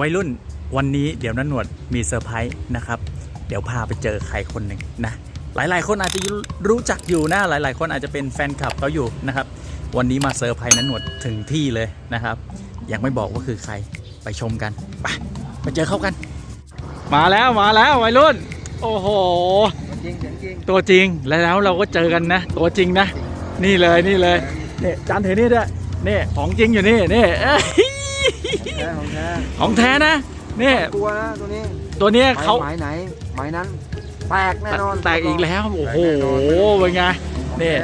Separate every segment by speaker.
Speaker 1: วัยรุ่นวันนี้เดี๋ยวนันหนวดมีเซอร์ไพรส์นะครับ เดี๋ยวพาไปเจอใครคนหนึ่งนะ หลายๆ คนอาจจะรู้จักอยู่นะ หลาย ๆ คนอาจจะเป็นแฟนคลับเขาอยู่นะครับ วันนี้มาเซอร์ไพรส์นันหนวดถึงที่เลยนะครับ ยังไม่บอกว่าคือใครไปชมกันไปไปเจอเขากัน มาแล้วมาแล้ววัยรุ่น โอ้โห
Speaker 2: จริงจริง
Speaker 1: ตัวจริงแล้วเราก็เจอกันนะ ตัวจริงนะ นี่เลยนี่เลยเนี่ยจานถือนี่ด้วยนี่ของจริงอยู่นี่นี่ย
Speaker 2: ของแท้
Speaker 1: ของแท้นะนี่
Speaker 2: กลัวนะตัวนี้
Speaker 1: ตัวเนี้ยเขา
Speaker 2: หมายไหนหมายนั้น แตกแน่นอน
Speaker 1: แตกอีกแล้วโอ้โหเป็นไง นี่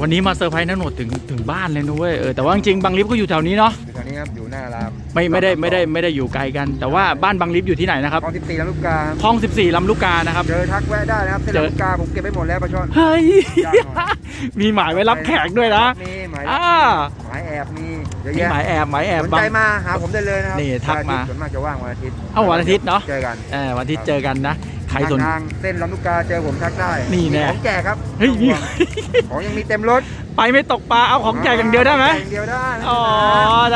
Speaker 1: วันนี้มาเซอร์ไพรส์นันหนวดถึงถึงบ้านเลยนะเว้ยเออแต่ว่าจริงๆบางลิฟต์ก็อยู่แถวนี้เนาะ
Speaker 2: อยู่แถวนี้ครับอยู่หน้าราม
Speaker 1: ไม่ไม่ได้ไม่ได้ไม่ได้อยู่ไกลกัน แต่ว่าบ้านบางลิฟต์อยู่ที่ไหนนะครับ
Speaker 2: คลองสิบสี่ลำลูกกาครับ
Speaker 1: คลอง 14ลำลูกกานะครับ
Speaker 2: เจอทักแวะได้นะครับเส้น
Speaker 1: เจอ
Speaker 2: ลำลูกกาผมเก็บไปหมดแล้วปลาช่อน
Speaker 1: เฮ้ย
Speaker 2: ยากหน่อย
Speaker 1: มีหมายไว้รับแขกด้วยนะ
Speaker 2: มีหมาย
Speaker 1: อ่า
Speaker 2: หมายแอบมีเยอะ
Speaker 1: มี
Speaker 2: แยะ
Speaker 1: หมายแอบหมายแอบ
Speaker 2: สน
Speaker 1: บาง
Speaker 2: ใจมาหาผมได้เลยนะครับ
Speaker 1: นี่ทักมา
Speaker 2: วันอทิตย์ส่วนมากจะว่างวันอาทิตย์
Speaker 1: เอ้าวันอาทิตย์เนอะ
Speaker 2: เจอกัน
Speaker 1: เออวันที่เจอกันนะ ใครสน
Speaker 2: ทางเส้นลำลูกกาเจอผมทักได้
Speaker 1: นี่แน่
Speaker 2: มีของแจกครับ
Speaker 1: เฮ้ยมี
Speaker 2: ของยังมีเต็มรถ
Speaker 1: ไปไม่ตกปลาเอาของแจกอย่างเดียวได้ไหม
Speaker 2: ของแจกอย่างเดียวได้
Speaker 1: อ๋อ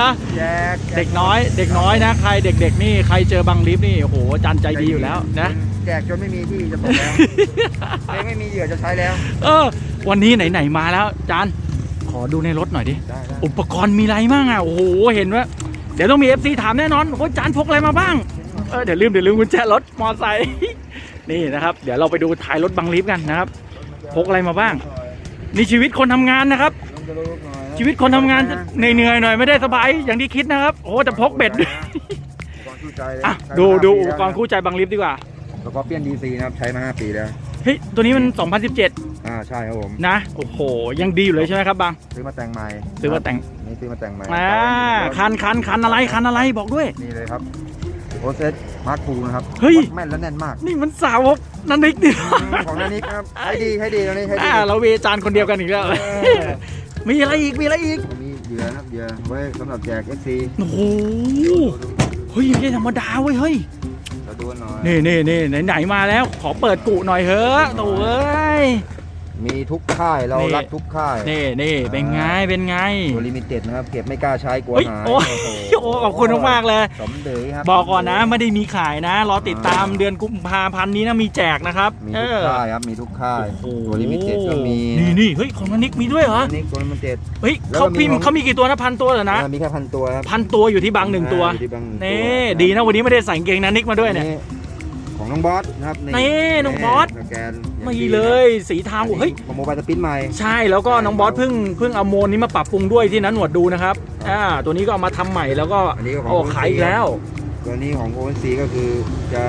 Speaker 1: นะ
Speaker 2: แจกแจ
Speaker 1: เด็กน้อย เด็กน้อยนะ ใครเด็กๆนี่ใครเจอบางลิฟต์นี่โอ้โหจันใจดีอยู่แล้วนะ
Speaker 2: แจกจนไม่มีที่จะตกแล้วเองไม่มีเหยื่อจะใช้แล้ว
Speaker 1: เออ วันนี้ไหนๆมาแล้วจานขอดูในรถหน่อยดิ
Speaker 2: ได้ได้
Speaker 1: อุปกรณ์มีอะไรบ้างอะโอ้โหเห็นว่า เดี๋ยวต้องมี FC ถามแน่นอนโอ้ยจานพกอะไรมาบ้าง เออเดี๋ยวลืมเดี๋ยวลืมกุญแจรถมอไซค์นี่นะครับ เดี๋ยวเราไปดูท้ายรถบางลิฟต์กันนะครับพกอะไรมาบ้าง นี่ชีวิตคนทำงานนะครับ
Speaker 2: ลงจะรู้หน่อยนะ
Speaker 1: ชีวิตคนทำงานจะเหนื่อยๆหน่อยไม่ได้สบายอย่างที่คิดนะครับโอ้โหแต่พกเบ็ดด้วย
Speaker 2: อุปกรณ์คู่ใจเลย
Speaker 1: อะ
Speaker 2: ใช้
Speaker 1: ดู
Speaker 2: มา
Speaker 1: ดู
Speaker 2: ห้า
Speaker 1: อุป
Speaker 2: ปี
Speaker 1: กรณ์คู่ใจบางลิฟต์ดีกว่า
Speaker 2: แล้วก็เปลี่ยนดีซีนะครับใช้มา 5 ปีแล้ว
Speaker 1: เฮ้ยตัวนี้มัน 2017
Speaker 2: อ่าใช่ครับผม
Speaker 1: นะโอ้โหยังดีอยู่เลยใช่ไหมครับบาง
Speaker 2: ซื้อมาแต่งใหม่
Speaker 1: ซื้อมาแต่ง
Speaker 2: นี่ซื้อมาแต่งใหม่
Speaker 1: อ่าคันคันคันอะไรคันอะไรบอกด้วย
Speaker 2: นี่เลยครับ โอเซตมาร์คทูนะครับ
Speaker 1: เฮ้ย
Speaker 2: แม่นและแน่นมาก
Speaker 1: นี่มันสาวกนันนิกดิ
Speaker 2: อืมของนันนิกครับใช้ดีใช้ดีตรงนี้ใช้ดี
Speaker 1: อ่าเราเวจานคนเดียวกันอีกแล้ว
Speaker 2: เออ
Speaker 1: มีอะไรอีก มีอะไรอีก
Speaker 2: มีเหยื่อนะครับเหยื่อไว้สำหรับแจก FC
Speaker 1: โอ้โห เฮ้ยไม่ใช่ธรรมดาเว้ย เฮ้ย
Speaker 2: เราดูหน่อย
Speaker 1: นี่นี่นี่ไหนๆมาแล้ว ขอเปิดกุหน่อยเถอะโถ่เอ้ย
Speaker 2: มีทุกค่ายเรา
Speaker 1: นี่
Speaker 2: รักทุกค่าย
Speaker 1: นี่นี่เป็นไง เป็นไง
Speaker 2: ตัวลิมิเต็ดนะครับ เก็บไม่กล้าใช้กลัว
Speaker 1: เฮ้ย
Speaker 2: หาย
Speaker 1: โอ้ยโอ้ขอบคุณมากๆเลย
Speaker 2: สมเด็จครับ
Speaker 1: บอกก่อนนะไม่ได้มีขายนะ รอติดตามเดือนกุมภาพันธ์นี้นะมีแจกนะครับ
Speaker 2: มี
Speaker 1: เอ
Speaker 2: ทุก
Speaker 1: อ
Speaker 2: ค่ายครับมีทุกค่าย
Speaker 1: โอ้โห
Speaker 2: ตัวลิมิเต็ดก็มี
Speaker 1: นี่นี่เฮ้ยของนันนิกมีด้วยเหรอ
Speaker 2: อันนี่ตัวลิมิเต็ด
Speaker 1: เฮ้ย
Speaker 2: แล้ว
Speaker 1: เขา
Speaker 2: ก็มี
Speaker 1: พิมพ์
Speaker 2: ของ
Speaker 1: เขามีกี่ตัวนะพันตัวเหรอนะ
Speaker 2: อ่ามีแค่พันตัวครับ
Speaker 1: พันตัวอยู่ที่บางหนึ่งตัว
Speaker 2: อ่าอยู่ที่บางหนึ่ง
Speaker 1: นี่
Speaker 2: ตัว
Speaker 1: ดีนะวันนี้ไม่ได้ใส่กางเกงนันนิกมาด้วยเนี่ย
Speaker 2: ของน้องบอสนะครับ
Speaker 1: นี่น้องบอส
Speaker 2: สแกนอย่าง
Speaker 1: ไม่
Speaker 2: ดี
Speaker 1: เล
Speaker 2: ครับ
Speaker 1: ยสีเทาเฮ้ย
Speaker 2: ของโมบายสปินใหม่
Speaker 1: ใช่แล้วก็น้องบอสเพิ่งเพิ่งเอาโมนนี้มาปรับปรุงด้วยที่นั้นหนวดดูนะครับอ่าตัวนี้ก็เอามาทำใหม่แล้วก็
Speaker 2: อันนี้ก็ของ
Speaker 1: ออกขายอีกแล้ว
Speaker 2: ตัวนี้ของโอเนซีก็คือจะ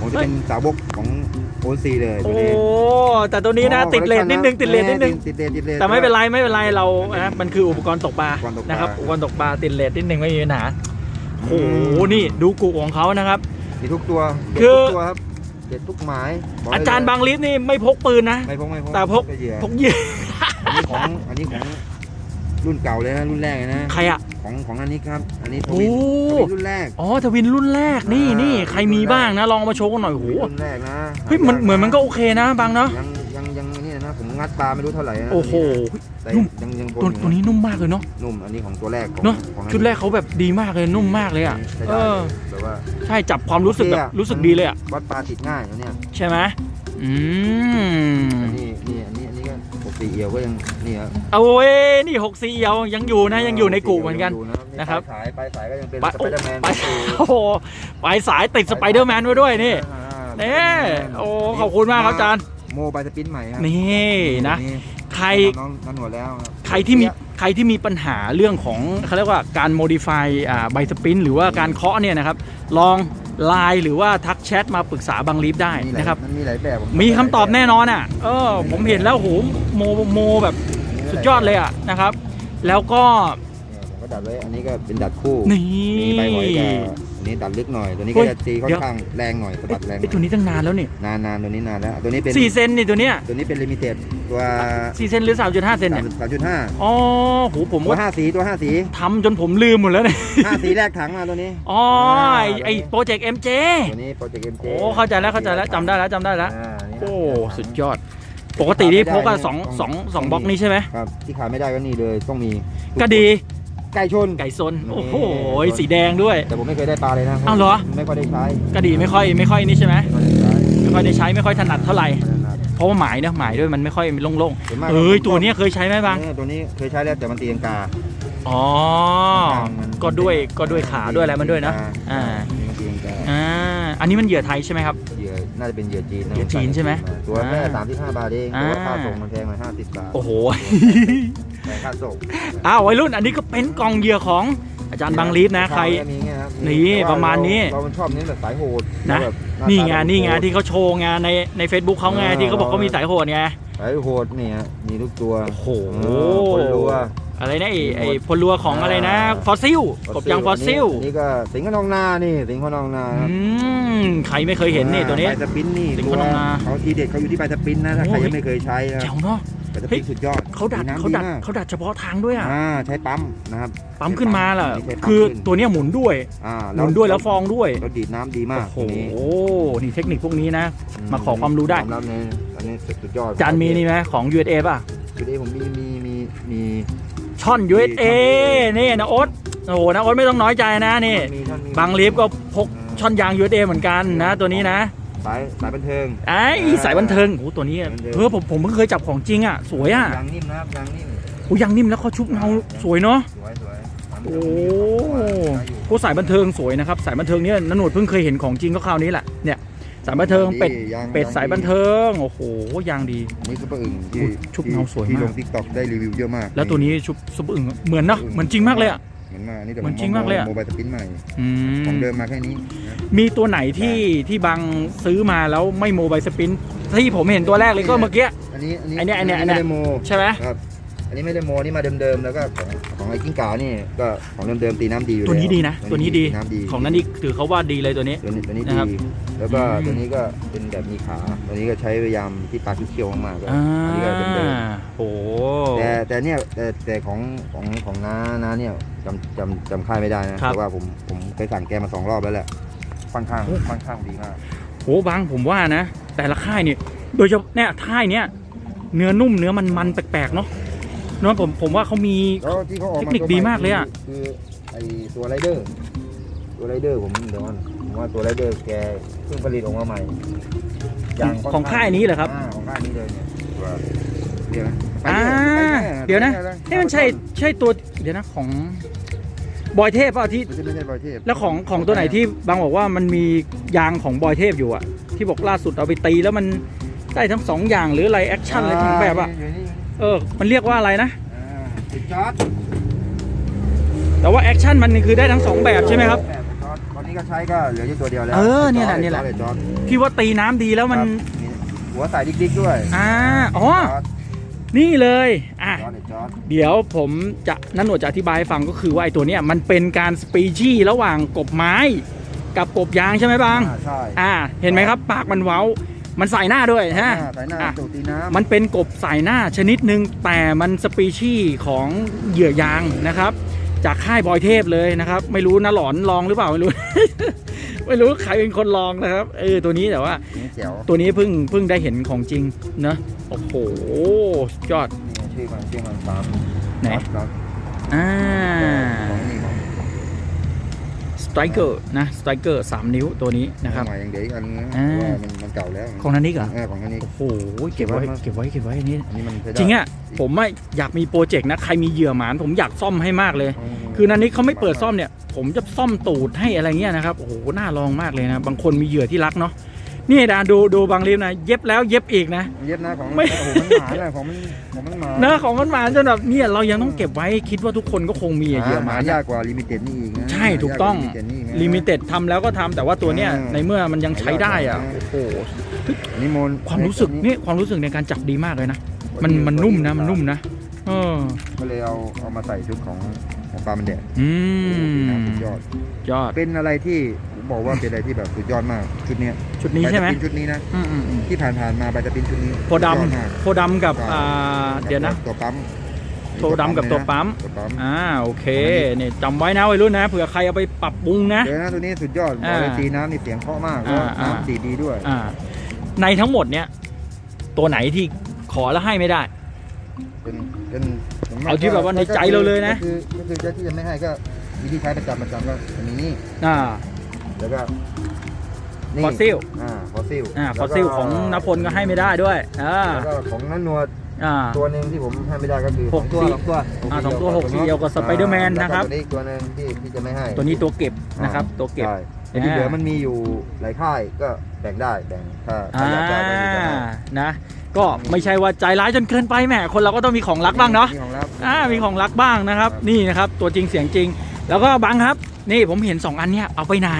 Speaker 2: ผมจะเป็นสาวกของโอเนซีเลยตั
Speaker 1: โอ้
Speaker 2: วนี้
Speaker 1: แต่ตัวนี้นะ
Speaker 2: อ๋อ
Speaker 1: ติดเลทนิดนึงติดเลทนิดนึง
Speaker 2: ติดเลทติดเลท
Speaker 1: แต่ไม่เป็นไรไม่เป็นไรเรานะมันคืออุปกรณ์ตกปลา
Speaker 2: อุปกรณ์ตกปลาน
Speaker 1: นะครับอุปกรณ์ตกปลาติดเลทนิดนึงไม่มีปัญหาโอ้โหนี่ดูกุของเขานะครับ
Speaker 2: มีทุกตัว
Speaker 1: คือ
Speaker 2: เด็ดทุกตัวครับเด็ดทุกหมายบกได้
Speaker 1: อาจารย์บางลิฟนี่ไม่พกปืนนะ
Speaker 2: ไม่พกไม่พก
Speaker 1: แต่พก
Speaker 2: เหยื่อ
Speaker 1: พกเหยื่อ
Speaker 2: อันนี้ของอันนี้ของรุ่นเก่าเลยนะรุ่นแรกเลยนะ
Speaker 1: ใครอะ
Speaker 2: ของของอันนี้ครับ อันนี้ท
Speaker 1: โอ้
Speaker 2: วินทวินรุ่นแรก
Speaker 1: อ๋อทวินรุ่นแรกนี่
Speaker 2: อ่านี่
Speaker 1: นี่ใครมีบ้างนะ ลองเอามาโชว์กันหน่อยโอ้โห
Speaker 2: รุ่นแรกนะ
Speaker 1: เฮ้ยมันเหมือนมันก็โอเคนะบางเนาะ
Speaker 2: ยังยั งยังนี่นะผมงัดปลาไม่รู้เท่าไหร่นะ
Speaker 1: โอ้โห
Speaker 2: แต่
Speaker 1: นุ่ม
Speaker 2: ยังยัง
Speaker 1: ตัวตัวนี้นุ่มมากเลยเนาะ
Speaker 2: นุ่มอันนี้ของตัวแรกของ
Speaker 1: เนาะ
Speaker 2: ของอันนี้
Speaker 1: ชุดแรกเขาแบบดีมากเลยนุ่มมากเลยอะ
Speaker 2: ใช้
Speaker 1: เอ
Speaker 2: ได้
Speaker 1: อ
Speaker 2: แบบว่า
Speaker 1: ใช่จับความรู้สึกแบบ
Speaker 2: โอเคอะ
Speaker 1: รู้สึกดีเลยอะ
Speaker 2: วัดปลาติดง่ายนะเนี่ย
Speaker 1: ใช่ไหมอืม
Speaker 2: อันนี้นี่อันนี้อันนี้ก็ปกติเอียวก็ยังนี่ครับ
Speaker 1: เอาเว้ยนี่หกซีเอียวยังอยู่นะยังอยู่ในกูเหมือนกัน
Speaker 2: ยังยู่
Speaker 1: นะครับ
Speaker 2: ปลายสายปลายสายก็ยังเป็น
Speaker 1: ไป
Speaker 2: สไปเดอร์แมน
Speaker 1: ไปโอ้โหไปสายติดสไปเดอร์แมนไว้ด้วยนี่นี่โอ้ขอบคุณมากครับอาจารย์
Speaker 2: โมบายสปินใหม่ครับ
Speaker 1: นี่นะ ใคร
Speaker 2: น้องน้องหนวดแล้วครับ
Speaker 1: ใครที่มีใครที่มีปัญหาเรื่องของเขาเรียกว่าการโมดิฟายอ่าใบสปินหรือว่าการเคาะเนี่ยนะครับ ลองไลน์หรือว่าทักแชทมาปรึกษาบางลีฟได้
Speaker 2: มีหลาย
Speaker 1: นะครับ
Speaker 2: มันมีหลายแบบผ
Speaker 1: มีคำตอบแน่นอนอะ เออ ผมเห็นแล้วโหโมโมแบบสุดยอดเลยอะนะครับ แล้วก็
Speaker 2: เนี่ยผม ก็ดัดไว้ อันนี้ก็เป็นดัดคู่
Speaker 1: นี่
Speaker 2: มีใบหอยกับอันนี้ดัดลึกหน่อย ตัวนี้
Speaker 1: เฮ้
Speaker 2: ก็
Speaker 1: ย
Speaker 2: จะตีค่อ
Speaker 1: เดี๋
Speaker 2: น
Speaker 1: ยว
Speaker 2: ข้างแรงหน่อยสะบัดแรง
Speaker 1: ไอ้ตัวนี้ตั้งนานแล้วนี่
Speaker 2: นานนานตัวนี้นานแล้ว ตัวนี้เป็น
Speaker 1: สี่เซนนี่ตัวเนี้ย
Speaker 2: ตัวนี้เป็นลิมิเต็ดตัว
Speaker 1: สี่เซนหรือสามจุดห้าเซน
Speaker 2: สา
Speaker 1: เนี่
Speaker 2: ม
Speaker 1: ย
Speaker 2: สามจุดห้า
Speaker 1: อ๋อโหผม
Speaker 2: ตัว
Speaker 1: ก็
Speaker 2: ห้าสีตัวห้าสี
Speaker 1: ทำจนผมลืมหมดแล้วเนี่ย
Speaker 2: ห้าสีแรกถังมาตัวนี้
Speaker 1: อ๋อไอ้ไอโปรเจกต์เอ็มเจ
Speaker 2: ตัวนี้โปรเจกต์เอ็มเจ
Speaker 1: โอ้เข้าใจแล้วเข้าใจแล้วจำได้แล้วจำได้แล้ว
Speaker 2: อ่านี่นะ
Speaker 1: โอ้ สุดยอด ปกตินี่พกอะสองสองสองบล็อกนี้ใช่ไหม
Speaker 2: ครับที่ขาดไม่ได้ก็นี่เลยต้องมี
Speaker 1: ก็ดี
Speaker 2: ไก่ชน
Speaker 1: ไก่ซน
Speaker 2: นี่
Speaker 1: โอ้โหสีแดงด้วย
Speaker 2: แต่ผมไม่เคยได้ปลาเลยนะ
Speaker 1: อ้าวเหรอ
Speaker 2: ไม่ค่อยได้ใช้
Speaker 1: กระดีไม่ค่อยไม่ค่อยนี่ใช่ไหม
Speaker 2: ไม่ค่อยได้ใช้
Speaker 1: ไม่ค่อยได้ใช้ไม่ค่อยถนัดเท่าไหร่
Speaker 2: ไม่ถนัด
Speaker 1: เพราะว่าหมายนะหมายด้วยมันไม่ค่อยโล่ง
Speaker 2: ส่วนมาก
Speaker 1: ๆเอ้ยตัวเนี้ยเคยใช้ไหมบาง
Speaker 2: เออตัวนี้เคยใช้แล้วแต่มันตีลังกา
Speaker 1: อ๋อ
Speaker 2: มัน
Speaker 1: ก็ด้วยก็ด้วยขาด้วยอะไรมันด้วยนะอ่า
Speaker 2: มันตีลังกา
Speaker 1: อ่าอันนี้มันเหยื่อไทยใช่ไหมครับ
Speaker 2: เหยื่อน่าจะเป็นเหยื่อจีนนะ
Speaker 1: เหยื่อจีนใช่ไหม
Speaker 2: ตัวแค่
Speaker 1: อ่า
Speaker 2: สามสิบห้าบาทเองแต่ว่าค่าส่งมันแพงมาห้าสิบบาท
Speaker 1: โอ้โห
Speaker 2: แพงค่าส่ง
Speaker 1: อ้าววัยรุ่นอันนี้ก็เป็นกล่องเหยื่อของอาจารย์บางลีฟนะใคร
Speaker 2: มีเงี้ยครับ
Speaker 1: นี่
Speaker 2: แต่ว่
Speaker 1: ประมาณนี้
Speaker 2: เราเราชอบเน้นแบบสายโหด
Speaker 1: นะ
Speaker 2: แบบหา
Speaker 1: นี่
Speaker 2: ตา
Speaker 1: ไง
Speaker 2: แบบ
Speaker 1: นี่ไง
Speaker 2: โหด
Speaker 1: ที่เขาโชว์ไงในใน Facebook เขาไง
Speaker 2: เออ
Speaker 1: ที่เขาบอกเขามีสายโหดไง
Speaker 2: สายโหดเนี่ยมีทุกตัว
Speaker 1: โอ้โห
Speaker 2: เออคนรัว
Speaker 1: อะไรนะไอ้ไอ้พลรัวของอะไรนะ ฟอสซิลกบยางฟอสซิล
Speaker 2: นนี้ก็สิงห์ขนองนานี่ สิงห์ขนองนาครับ
Speaker 1: อืมใครไม่เคยเห็นนี่ตัวนี้
Speaker 2: ใบสปินนี่
Speaker 1: สิงห์
Speaker 2: ตัว
Speaker 1: ขนองนา
Speaker 2: เขาทีเด็ดเขาอยู่ที่ใบสปินนะถ้า
Speaker 1: โอ้
Speaker 2: ใคร
Speaker 1: ย
Speaker 2: ยังไม่เคยใช้นะ
Speaker 1: แจ๋วเนาะ
Speaker 2: ใบส
Speaker 1: เฮ้
Speaker 2: ปิ
Speaker 1: ย
Speaker 2: นสุดยอด
Speaker 1: เขาดัด
Speaker 2: น้ำ
Speaker 1: เขาดัด
Speaker 2: มก
Speaker 1: เขาดัดเฉพาะทางด้วยอะ
Speaker 2: อ่าใช้ปั๊มนะครับ
Speaker 1: ปั๊มขึ้นมาล่ะ
Speaker 2: ใช้ปั๊ม
Speaker 1: คือ
Speaker 2: ขึ้น
Speaker 1: ตัวเนี้ยหมุนด้วย
Speaker 2: อ่า
Speaker 1: หมุนด้วยแล้วฟองด้วย
Speaker 2: แล้วดีดน้ำดีมาก
Speaker 1: โอ้โห
Speaker 2: ตัวนี้
Speaker 1: นี่เทคนิคพวกนี้นะ มาขอความรู้ได้
Speaker 2: ความลับในอันนี้สุดยอด
Speaker 1: จานมีนี่ไหมของ USA ป่ะ
Speaker 2: คือนี้ผมมีมีมีมี
Speaker 1: ช่อน USA นี่นะโอ๊ตโอ้โหนะโอ๊ตไม่ต้องน้อยใจนะนี่
Speaker 2: มีท่านมี
Speaker 1: บางลีฟก็พกช่อนยาง USA เหมือนกันนะ ตัวนี้นะ
Speaker 2: สายสายบันเทิง
Speaker 1: ไอ้สายบันเทิงโอ้โหตัวนี้
Speaker 2: สายบันเทิง
Speaker 1: เออผมผมเพิ่งเคยจับของจริงอะสวยอะ
Speaker 2: ยางนิ่มนะครับยางนิ่ม
Speaker 1: โอ้ยางนิ่มแล้วเขาชุบเงาสวยเนาะ
Speaker 2: สวยสวย
Speaker 1: โอ้โหสายบันเทิงสวยนะครับสายบันเทิงเนี่ยนันหนวดเพิ่งเคยเห็นของจริงก็คราวนี้แหละเนี่ยสายบันเทิงเป็ด
Speaker 2: ยาง
Speaker 1: เป็ดสายบันเทิงโอ้โหยางดี
Speaker 2: นี่ซุปเปอร์อึ่ง
Speaker 1: อุ๊
Speaker 2: ที่
Speaker 1: ยชุบเงาสวยมาก
Speaker 2: ที่ลงทิกตอกได้รีวิวเยอะมาก
Speaker 1: แล้วตัวนี้ชุบซุปเปอร์อึ่งเหมือนเนาะเหมือนจริงมากเลยอะ
Speaker 2: เห มือนมากนี่เดี๋ยว
Speaker 1: เหมือนจริงมากเลยอะ
Speaker 2: โมบายสปินใหม่
Speaker 1: อื
Speaker 2: ของ
Speaker 1: ม
Speaker 2: เดิมมาแค่นี้นะ
Speaker 1: มีตัวไหนที่ที่บางซื้อมาแล้วไม่โมบายสปินที่ผมเห็นตัวแรกเลยก็เมื่อกี้
Speaker 2: อันนี้อันนี้
Speaker 1: อันเนี้ยอันเนี้ยอันเนี้ย
Speaker 2: ไม่ได้โม
Speaker 1: ใช่ไหม
Speaker 2: ครับอั นนี้ไม่ได้โมนี่มาเดิมๆแล้วก็ของของไอ้กิ้งก่านี่ก็ของเดิมๆตีน้ำดีอยู่
Speaker 1: ตัวนี้
Speaker 2: แล้
Speaker 1: ดีนะ ตัวนี้ดี
Speaker 2: น้ำดี
Speaker 1: ของนั้นนี่ถือเขาว่าดีเลยตัวนี้
Speaker 2: ตัวนี้ตัวนี้
Speaker 1: นะครับ
Speaker 2: ดีแล้วก็
Speaker 1: อืม
Speaker 2: ตัวนี้ก็เป็นแบบมีขาตัวนี้ก็ใช้พยายามที่ปลาที่เคี้ยวมากๆก็
Speaker 1: อ่า
Speaker 2: อันนี้ก็เดิม
Speaker 1: โอ้
Speaker 2: ๆแต่แต่เนี่ยแต่แต่ของของของน้าน้าเนี่ยจำจำจำค่ายไม่ได้นะแต่ว่าผมผมเคยสั่งแกมาสองรอบแล้วแหละค่อนข้างค่อนข้างดีมาก
Speaker 1: โหบางผมว่านะ แต่ละค่ายเนี่ยโดยเฉพาะเนี่ยค่ายเนี่ยเนื้อนุ่มเนื้อมันมันๆแปลกๆเนาะ เนาะผมผมว่าเขามี
Speaker 2: แล้วที่เขาออกมา
Speaker 1: เทคนิคดีมากเลยอะ
Speaker 2: คือไอตัวไรเดอร์ ตัวไรเดอร์ผมเดี๋ยวก่อนผมว่าตัวไรเดอร์แกเพิ่งผลิตออกมาใหม่ค่น
Speaker 1: ของค่ายนี้เหรอครับา
Speaker 2: ของค่ายนี้เลยเนี่ยตัวเดี๋ยวนะไป
Speaker 1: อ่า
Speaker 2: เรื่อยไปรื่อ
Speaker 1: เดี๋ยวนะ
Speaker 2: ไปรื่อ
Speaker 1: นี่มันใช่ใช่ตัวเดี๋ยวนะของบอยเทพเปล่าที่
Speaker 2: ไม่ใช่ไม่ใช่บอยเทพ
Speaker 1: แล้วของของตัวไหนที่บางบอกว่ามันมียางของบอยเทพอยู่อะที่บอกล่าสุดเอาไปตีแล้วมันได้ทั้งสองอย่างหรืออะไรแอคชั่นอะไรทั้งแบบอะ
Speaker 2: ยู่นี่
Speaker 1: เออ มันเรียกว่าอะไรนะ
Speaker 2: อ่าติดจอร์ด
Speaker 1: แต่ว่าแอคชั่นมันคือได้ทั้งสองแบบใช่ไหมครับ
Speaker 2: แบบจอร์ดตอนนี้ก็ใช้ก็เหลืออยู่ตัวเดียวแล้ว
Speaker 1: เออเนี่ยแหละเนี่ยแหละ
Speaker 2: จอร์ด
Speaker 1: ที่ว่าตีน้ำดีแล้วมัน
Speaker 2: ครับมีหัวใส่ดิ๊กๆด้วย
Speaker 1: อ่าอ๋อ
Speaker 2: จอร์ด
Speaker 1: นี่เลยอะ
Speaker 2: จอร์ดจอร์ด
Speaker 1: เดี๋ยวผมจะนั่นหนวดจะอธิบายให้ฟังก็คือว่าไอ้ตัวเนี้ยมันเป็นการสปีชีส์ระหว่างกบไม้ กับกบยางใช่ไหมบาง
Speaker 2: อ่าใช่
Speaker 1: อ่าเห็นไหมครับ ปากมันเว้า มันใส่หน้าด้วยฮะ
Speaker 2: อ่าใส่หน้า
Speaker 1: อะ
Speaker 2: ตูตีน้ำ
Speaker 1: มันเป็นกบใส่หน้าชนิดหนึ่งแต่มันสปีชีส์ของเหยื่อยางนะครับ จากค่ายบอยเทพเลยนะครับ ไม่รู้นะหลอนลองหรือเปล่าไม่รู้ ไม่รู้ใครเป็นคนลองนะครับเออตัวนี้แต่ว่า
Speaker 2: นี่เจ๋ว
Speaker 1: ตัวนี้เพิ่งเพิ่งได้เห็นของจริงเนอะโอ้โหสุดยอด
Speaker 2: นี่ชื่อมันชื่อมันสาม
Speaker 1: ไหน
Speaker 2: ครับ
Speaker 1: อ่า
Speaker 2: ของนี่ของ
Speaker 1: ส ไตรเกอร์นะสไตรเกอร์สามนิ้วตัวนี้นะครับ
Speaker 2: ใหม่ยังเด็กอันนึงนะ
Speaker 1: อ่า
Speaker 2: เพราะว่ามันมันเก่าแล้ว
Speaker 1: ของนันนิกเหรอ
Speaker 2: เออของอันนี้
Speaker 1: โอ้โห เก็บไว้ เก็บไว้ เก็บไว้อันนี้
Speaker 2: อันนี้มันใช้ได้
Speaker 1: จริงอะ ผมอะอยากมีโปรเจกต์นะ ใครมีเหยื่อหมาน ผมอยากซ่อมให้มากเลย
Speaker 2: อืม
Speaker 1: คือนันนิกเขาไม่เปิดซ่อมเนี่ย ผมจะซ่อมตูดให้อะไรเงี้ยนะครับ โอ้โห น่าลองมากเลยนะ บางคนมีเหยื่อที่รักเนาะ นี่นะดูดูบางรีมนะเย็บแล้วเย็บอีกนะ
Speaker 2: เย็บหน้าของ
Speaker 1: ไม่
Speaker 2: โอ้โหมันหมาเลยของมันของมันหมา
Speaker 1: เนื้อะของมันหมานจนแบบเนี่ยเรายังต้องเก็บไว้คิดว่าทุกคนก็คงมีเหยื่อหมาน
Speaker 2: ยากกว่าลิมิเต็ดนี่อีกนะ
Speaker 1: ใช่ถูกต้อง
Speaker 2: ยากว่า limited นี่อีกนะ
Speaker 1: ลิมิเต็ดทำแล้วก็ทำแต่ว่าตัวเนี้ย
Speaker 2: อ่า
Speaker 1: ในเมื่อมันยังใช้ได้อะ
Speaker 2: อ่า
Speaker 1: โอ้โห
Speaker 2: อันนี่มน
Speaker 1: ความรู้สึกนี่ความรู้สึกในการจับดีมากเลยนะมันมันนุ่มนะมันนุ่มนะเออ
Speaker 2: ก็เลยเอาเอามาใส่ชุดของของปลามันแดด
Speaker 1: อืม
Speaker 2: สุดยอด
Speaker 1: ยอด
Speaker 2: เป็นอะไรที่ผม บอกว่าเป็นอะไรที่แบบสุดยอดมาก ชุดเนี้ย
Speaker 1: ชุดนี้ใช่ไหม
Speaker 2: ใบตะปินชุดนี้นะ
Speaker 1: อืมอืมอืม
Speaker 2: ที่ผ่านผ่านๆมาใบตะปินชุดนี้
Speaker 1: โพธิ์ด
Speaker 2: สุยอมากำ
Speaker 1: โพธิ์ดำกับ
Speaker 2: ใช่
Speaker 1: อ่าเดี๋ยวนะ
Speaker 2: ตัวปั๊ม
Speaker 1: โพธิ์ดำกับตัวปั๊ม
Speaker 2: ตัวปั๊ม
Speaker 1: อ่าโอเคเนี่ยจำไว้นะวัยรุ่นนะเผื่อใครเอาไปปรับปรุงนะ
Speaker 2: เดี๋ยวนะตัวนี้สุดยอดบ
Speaker 1: อ่า
Speaker 2: อกเลยตีน้ำนี่เสียงเพราะมากแล้ว
Speaker 1: อ่าอ่า
Speaker 2: น้ำสีดีด้วย
Speaker 1: อ่า ในทั้งหมดเนี่ย ตัวไหนที่ขอแล้วให้ไม่ได้
Speaker 2: เป็นเป็นผมม
Speaker 1: เอาที่แบบว่าในใจเราเลยนะ
Speaker 2: ก็คือก็คือจะที่จะไม่ให้ก็วิธีใช้ประจำประจำก็อันนี้นี่
Speaker 1: อ่า
Speaker 2: แล้วก็
Speaker 1: ฟอสซิล
Speaker 2: อ่าฟอสซิล
Speaker 1: อ่าฟอสซิลของนพลก็ให้ไม่ได้ด้วยอ่า
Speaker 2: แล้วก็ของนันนวด
Speaker 1: อ่า
Speaker 2: ตัวหนึ่งที่ผมให้ไม่ได้ก็คือ
Speaker 1: ห
Speaker 2: สอกงตัว
Speaker 1: สี่
Speaker 2: สองตัว
Speaker 1: อ่าสองตัวหกสี่เดียวกับ Spider-Man
Speaker 2: อ่า
Speaker 1: นะครับ
Speaker 2: แล้วก็ตัวนี้อีกตัวหนึงที่ที่จะไม่ให้
Speaker 1: ตัวนี้ตัวเก็บนะครับ ตัวเก็บ
Speaker 2: ใช่แต่ที่
Speaker 1: อ่า
Speaker 2: เหลือมันมีอยู่หลายค่ายก็แบ่งได้แบ่งถ้า
Speaker 1: อ่า
Speaker 2: ถ้าอยากได้ก็มีก็ให้
Speaker 1: นะ ก็ไม่ใช่ว่าใจร้ายจนเกินไปแหมคนเราก็ต้องมีของรักบ้างเนาะ
Speaker 2: มีของรับ
Speaker 1: อ่ามีของรักบ้างนะครับ
Speaker 2: ครับ
Speaker 1: นี่นะครับ ตัวจริงเสียงจริง แล้วก็บังครับ นี่ผมเห็น2อันเนี้ยเอาไปไหน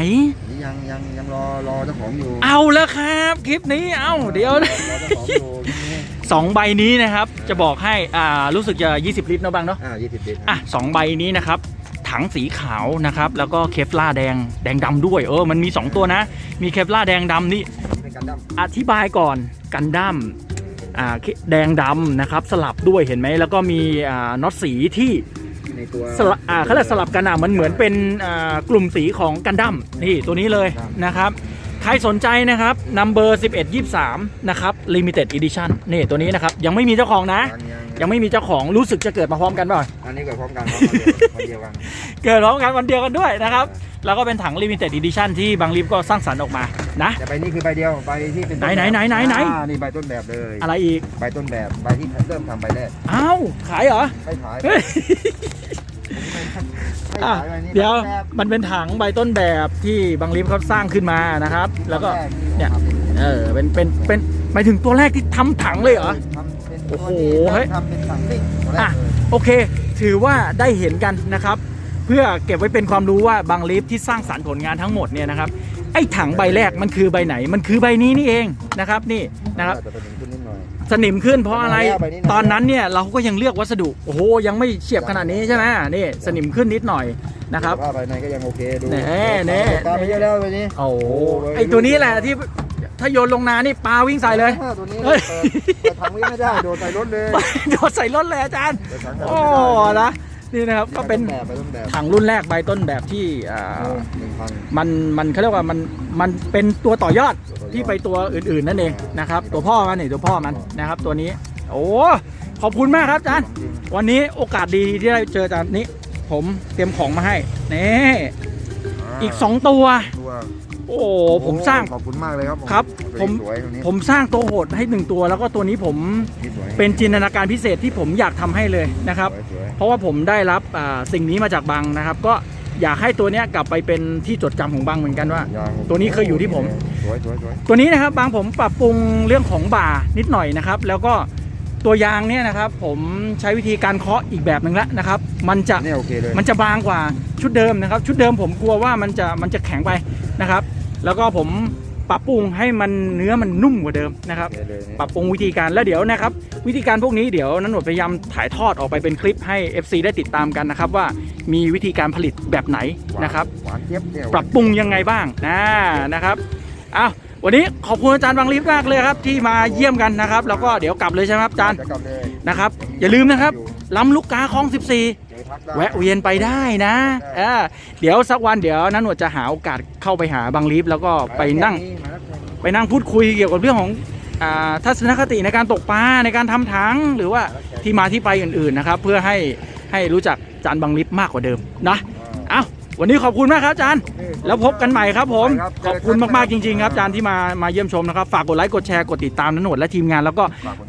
Speaker 2: นี่ยังยังยังรอรอเจ้าของอยู่
Speaker 1: เอาแล้วครับคลิปนี้เอาเดี๋ยว
Speaker 2: รอเจ้าของอยู่นี่
Speaker 1: สองใบนี้นะครับจะบอกให้อ่ารู้สึกจะ 20 ลิตรเนอะบังเนาะ
Speaker 2: อ่ายี่สิบเด็ด
Speaker 1: อะสองใบนี้นะครับถังสีขาวนะครับแล้วก็เคฟลาร์แดงแดงดำด้วยเออมันมี 2 ตัวนะ มีเคฟลาร์แดงดำนี่
Speaker 2: เป็นกันดั้ม
Speaker 1: อธิบายก่อนกันดั้มอ่าแดงดำนะครับสลับด้วยเห็นไหมแล้วก็มีอ่าน็อตสีที่
Speaker 2: ในตัว
Speaker 1: สลับอ่าเขาเรียกสลับกันอะมันเหมือนเป็นอ่ากลุ่มสีของกันดั้มนี่ตัวนี้เลย
Speaker 2: ครับ
Speaker 1: นะครับ ใครสนใจนะครับ number 11 23 นะครับ limited edition นี่ตัวนี้นะครับ ยังไม่มีเจ้าของนะ
Speaker 2: ยังยัง
Speaker 1: ยังไม่มีเจ้าของรู้สึกจะเกิดมาพร้อมกันเปล่า
Speaker 2: อันนี้เกิดพร้อมกันครับวันเดียวกัน
Speaker 1: เกิดพร้อมกันวันเดียวกันด้วยนะครับ แล้วก็เป็นถัง limited edition ที่บางลิฟก็สร้างสรรค์ออกมา นะ
Speaker 2: แต่ใบนี้คือใบเดียวใบที่เป็นต้
Speaker 1: ไหนไหนไหนไหน
Speaker 2: อ่านี่ใบต้นแบบเลย
Speaker 1: อะไรอีก
Speaker 2: ใบต้นแบบใบที่เริ่มทำใบแรก
Speaker 1: อ้าวขายเหรอ
Speaker 2: ไม่ขาย
Speaker 1: เฮ้ย
Speaker 2: ไม่
Speaker 1: อะ
Speaker 2: ขายใบนี้
Speaker 1: เดี๋ยว
Speaker 2: ใบต้นแบบ
Speaker 1: มันเป็นถังใบต้นแบบที่บางลิฟเขาสร้างขึ้นมานะครับ แล้วก็ เนี่ย เออเป็นเป็นเป็นหมายถึงตัวแรกที่ทำถังเลยเหรอ
Speaker 2: ทำเป็น
Speaker 1: โอ้โห
Speaker 2: ตัวที่
Speaker 1: เฮ้ย
Speaker 2: ทำเป็นถังซิ่งตัวแรก
Speaker 1: อะ
Speaker 2: เลย
Speaker 1: โอเค ถือว่าได้เห็นกันนะครับ เพื่อเก็บไว้เป็นความรู้ว่าบางลิฟที่สร้างสรรค์ผลงานทั้งหมดเนี่ยนะครับ ไอ้ถังใบแรกมันคือใบไหน มันคือใบนี้นี่เองนะครับนี่นะครับ
Speaker 2: แต่เป็นขึ้นนิดหน่อย
Speaker 1: สนิมขึ้นเพราะอะไร
Speaker 2: ใบนี้นะ
Speaker 1: ตอนนั้นเนี่ยเราก็ยังเลือกวัสดุ โอ้โห ยังไม่เฉียบขนาดนี้ใช่ไหมนี่สนิมขึ้นนิดหน่อยนะครับ
Speaker 2: แต่ว่าใบในก็ยังโอเคดู
Speaker 1: แน่แน่
Speaker 2: ตามไปเยอะแล้วใบนี้
Speaker 1: โอ้โหไอ้ตัวนี้แหละที่ถ้าโยนลงนานี่ปลาวิ่งใส่เลย
Speaker 2: อ่าตัวนี้
Speaker 1: เฮ้ย
Speaker 2: เปิดเปิดถังไว้ไม่ได้ โดนใส่รถเลย
Speaker 1: โดดใส่รถเลยอาจารย์
Speaker 2: เปิดถังใส่รถ
Speaker 1: โอ้
Speaker 2: ไม่ได้
Speaker 1: นะ นี่นะครับก็เป็น
Speaker 2: แบบใบต้นแบบ
Speaker 1: ถังรุ่นแรกใบต้นแบบที่อ่า
Speaker 2: หนึ่งพัน
Speaker 1: มันมันเขาเรียกว่ามันมันเป็นตัวต่อยอดที่ไปตัวอื่นๆนั่นเองนะครับ ตัวพ่อมันนี่ตัวพ่อมันนะครับ ตัวนี้ โอ้ขอบคุณมากครับอาจารย์
Speaker 2: จริง
Speaker 1: วันนี้โอกาสดีที่ได้เจออาจารย์นี้ ผมเตรียมของมาให้นี่าอีก2ตัว
Speaker 2: ตัว
Speaker 1: โอ้ผมสร้าง
Speaker 2: ขอบคุณมากเลยครับ
Speaker 1: ครับ
Speaker 2: ผม
Speaker 1: ผม
Speaker 2: สวยตรงนี้
Speaker 1: ผมสร้างตัวโหดให้หนึ่งตัว แล้วก็ตัวนี้ผม
Speaker 2: นี่สวย
Speaker 1: เป็นจินตนาการพิเศษที่ผมอยากทำให้เลยนะครับ
Speaker 2: สวยสวย
Speaker 1: เพราะว่าผมได้รับอ่าสิ่งนี้มาจากบังนะครับ ก็อยากให้ตัวเนี้ยกลับไปเป็นที่จดจำของบังเหมือนกันว่า
Speaker 2: ยาง
Speaker 1: ตัวนี้เคยอยู่ที่ผม
Speaker 2: สวยสวยสวย
Speaker 1: ตัวนี้นะครับบางผมปรับปรุงเรื่องของบ่านิดหน่อยนะครับ แล้วก็ตัวยางเนี่ยนะครับ ผมใช้วิธีการเคาะอีกแบบหนึ่งแล้วนะครับ มันจะ
Speaker 2: นี่โอเคเลย
Speaker 1: มันจะบางกว่าชุดเดิมนะครับ ชุดเดิมผมกลัวว่ามันจะมันจะแข็งไปนะครับ แล้วก็ผม ปรับปรุงให้มันเนื้อมันนุ่มกว่าเดิมนะครับ
Speaker 2: โอเคเลยนี่
Speaker 1: ปรับปรุงวิธีการแล้วเดี๋ยวนะครับ วิธีการพวกนี้เดี๋ยวนันหนวดพยายามถ่ายทอดออกไปเป็นคลิปให้ FC ได้ติดตามกันนะครับว่ามีวิธีการผลิตแบบไหนนะครับ
Speaker 2: หวานเจี๊ยบเนี่ย
Speaker 1: ปรับปรุงยังไงบ้างนะนะครับอ้าววันนี้ขอบคุณอาจารย์บางลิฟมากเลยครับที่มาเยี่ยมกันนะครับ แล้วก็เดี๋ยวกลับเลยใช่ไหมครับอาจารย์
Speaker 2: จะกลับเลย
Speaker 1: นะครับ อย่าลืมนะครับ ล้ำลูกกาคลอง14
Speaker 2: เจอทักได้
Speaker 1: แวะเวียนไปได้นะเออเดี๋ยวสักวันเดี๋ยวนันหนวดจะหาโอกาสเข้าไปหาบางลิฟแล้วก็ไปนั่ง
Speaker 2: มาแล้วแค่นี้
Speaker 1: ไปนั่งพูดคุยเกี่ยวกับเรื่องของอาทัศนคติในการตกปลาในการทำถังหรือว่าที่มาที่ไปอื่นๆนะครับ เพื่อให้ให้รู้จักจานบางลิฟมากกว่าเดิมนะ เอ้า วันนี้ขอบคุณมากครับอาจารย์ แล้วพบกันใหม่ครับผม
Speaker 2: ครับ
Speaker 1: ขอบคุณมากๆจริงๆครับอาจารย์ที่มามาเยี่ยมชมนะครับ ฝากกดไลค์กดแชร์กดติดตามนันหนวดและทีมงาน แล้วก็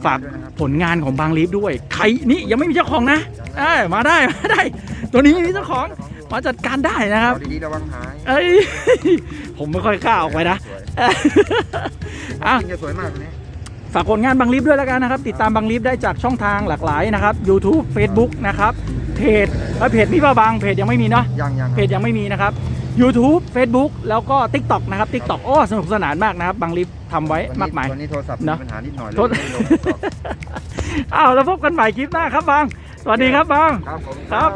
Speaker 1: ฝากผลงานของบางลิฟด้วย ใครนี่ยังไม่มีเจ้าของนะเอ้ยมาได้มาได้ ตัวนี้มีเจ้าของมาจัดการได้นะครับ
Speaker 2: เอาดีๆระวังหาย
Speaker 1: เอ้ยผมไม่ค่อยกล้าออกไปนะ
Speaker 2: สวย
Speaker 1: อะ
Speaker 2: จริงจะสวยมากตัวนี้
Speaker 1: ฝากผลงานบางลิฟด้วยแล้วกันนะครับ ติดตามบางลิฟได้จากช่องทางหลากหลายนะครับ YouTube Facebook นะครับเพจเอ้ยเพจพี่ป้าบางเพจยังไม่มีเนาะ
Speaker 2: ยังยัง
Speaker 1: เพจยังไม่มีนะครับ YouTube Facebook แล้วก็ TikTok นะครับ TikTok โอ้สนุกสนานมากนะครับบางลิฟทำไว้มากมาย
Speaker 2: วันนี้โทรศัพท์มี
Speaker 1: เนอะ
Speaker 2: ปัญหานิดหน่อยเลย
Speaker 1: โทษ
Speaker 2: ไม่ได้ลง TikTok
Speaker 1: อ้าวแล้วพบกันใหม่คลิปหน้าครับบางสวัสดีครับบาง
Speaker 2: ครับผม
Speaker 1: ครับ